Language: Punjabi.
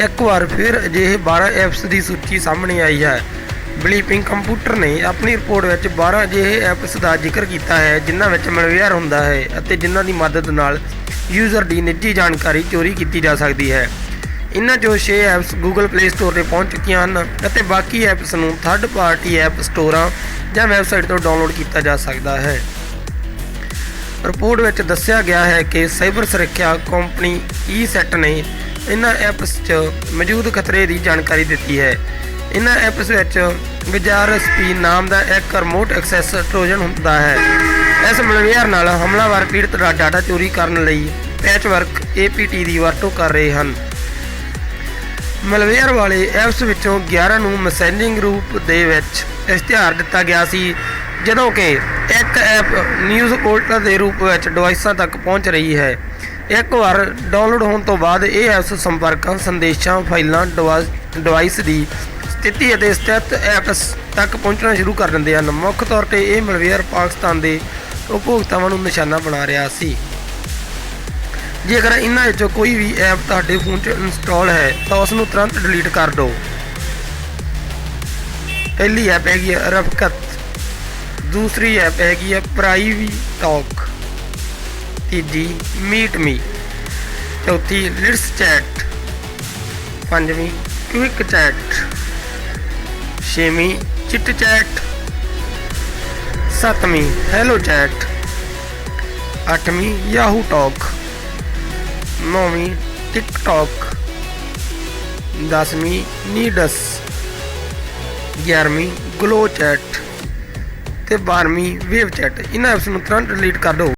ਇੱਕ ਵਾਰ ਫਿਰ ਅਜਿਹੇ 12 ਐਪਸ ਦੀ ਸੂਚੀ ਸਾਹਮਣੇ ਆਈ ਹੈ। ਬਲੀਪਿੰਗ ਕੰਪਿਊਟਰ ਨੇ ਆਪਣੀ ਰਿਪੋਰਟ ਵਿੱਚ 12 ਅਜਿਹੇ ਐਪਸ ਦਾ ਜ਼ਿਕਰ ਕੀਤਾ ਹੈ, ਜਿਨ੍ਹਾਂ ਵਿੱਚ ਮਲਵੇਅਰ ਹੁੰਦਾ ਹੈ ਅਤੇ ਜਿਨ੍ਹਾਂ ਦੀ ਮਦਦ ਨਾਲ ਯੂਜ਼ਰ ਦੀ ਨਿੱਜੀ ਜਾਣਕਾਰੀ ਚੋਰੀ ਕੀਤੀ ਜਾ ਸਕਦੀ ਹੈ। ਇਨ੍ਹਾਂ ਚੋਂ 6 ਐਪਸ Google Play Store ਤੇ ਪਹੁੰਚ ਚੁੱਕੀਆਂ ਹਨ ਅਤੇ ਬਾਕੀ ਐਪਸ ਨੂੰ ਥਰਡ ਪਾਰਟੀ ਐਪ ਸਟੋਰਾਂ ਜਾਂ ਵੈਬਸਾਈਟ ਤੋਂ ਡਾਊਨਲੋਡ ਕੀਤਾ ਜਾ ਸਕਦਾ ਹੈ। ਰਿਪੋਰਟ ਵਿੱਚ ਦੱਸਿਆ ਗਿਆ ਹੈ ਕਿ ਸਾਈਬਰ ਸੁਰੱਖਿਆ ਕੰਪਨੀ e ਈਸੈਟ ਨੇ ਇਹਨਾਂ ਐਪਸ 'ਚ ਮੌਜੂਦ ਖਤਰੇ ਦੀ ਜਾਣਕਾਰੀ ਦਿੱਤੀ ਹੈ। ਇਹਨਾਂ ਐਪਸ ਵਿੱਚ ਵਿਜਾਰਸਪੀ ਨਾਮ ਦਾ ਇੱਕ ਰਿਮੋਟ ਐਕਸੈਸ ਟ੍ਰੋਜਨ ਹੁੰਦਾ ਹੈ। ਇਸ ਮਲਵੇਅਰ ਨਾਲ ਹਮਲਾਵਰ ਪੀੜਤ ਦਾ ਡਾਟਾ ਚੋਰੀ ਕਰਨ ਲਈ ਪੈਚਵਰਕ APT ਦੀ ਵਰਤੋਂ ਕਰ ਰਹੇ ਹਨ। ਮਲਵੇਅਰ ਵਾਲੇ ਐਪਸ ਵਿੱਚੋਂ 11 ਨੂੰ ਮੈਸੇਜਿੰਗ ਰੂਪ ਦੇ ਵਿੱਚ ਇਸ਼ਤਿਹਾਰ ਦਿੱਤਾ ਗਿਆ ਸੀ, ਜਦੋਂ ਕਿ ਇੱਕ ਐਪ ਨਿਊਜ਼ ਪੋਰਟਲ ਦੇ ਰੂਪ ਵਿੱਚ ਡਿਵਾਈਸਾਂ ਤੱਕ ਪਹੁੰਚ ਰਹੀ ਹੈ। ਇੱਕ ਵਾਰ ਡਾਊਨਲੋਡ ਹੋਣ ਤੋਂ ਬਾਅਦ ਇਹ ਐਪਸ ਸੰਪਰਕਾਂ, ਸੰਦੇਸ਼ਾਂ, ਫਾਈਲਾਂ ਡਿਵਾ- ਡਿਵਾਈਸ ਦੀ ਸਥਿਤੀ ਅਤੇ ਸਥਿਤ ਐਪਸ ਤੱਕ ਪਹੁੰਚਣਾ ਸ਼ੁਰੂ ਕਰ ਦਿੰਦੇ ਹਨ। ਮੁੱਖ ਤੌਰ ਤੇ ਇਹ ਮਲਵੇਅਰ ਪਾਕਿਸਤਾਨ ਦੇ ਉਪਭੋਗਤਾਵਾਂ ਨੂੰ ਨਿਸ਼ਾਨਾ ਬਣਾ ਰਿਹਾ ਸੀ। ਜੇਕਰ ਇਹਨਾਂ ਵਿੱਚੋਂ ਕੋਈ ਵੀ ਐਪ ਤੁਹਾਡੇ ਫੋਨ 'ਚ ਇੰਸਟਾਲ ਹੈ, ਤਾਂ ਉਸ ਨੂੰ ਤੁਰੰਤ ਡਿਲੀਟ ਕਰ ਦਿਓ। ਪਹਿਲੀ ਐਪ ਹੈਗੀ ਹੈ ਰਫਕਤ। ਦੂਸਰੀ ਐਪ ਹੈਗੀ ਹੈ ਪ੍ਰਾਈਵੀ ਟਾਕ ਤੀਜੀ ਮੀਟ ਮੀ। ਚੌਥੀ ਲਿਟਸ ਚੈਟ। ਪੰਜਵੀਂ ਕੁਇਕ ਚੈਟ। ਛੇਵੀਂ ਚਿੱਟ ਚੈਟ। ਸੱਤਵੀਂ ਹੈਲੋ ਚੈਟ। ਅੱਠਵੀਂ ਯਾਹੂ ਟਾਕ। ਨੌਵੀਂ ਟਿਕਟੌਕ। ਦਸਵੀਂ ਨੀਡਸ। ਗਿਆਰਵੀਂ ਗਲੋ ਚੈਟ। ਤੇ 12ਵੀਂ ਵੇਵ ਚੈਟ। ਇਹਨਾਂ ਐਪਸ ਨੂੰ ਤੁਰੰਤ ਡਿਲੀਟ ਕਰ ਦਿਓ।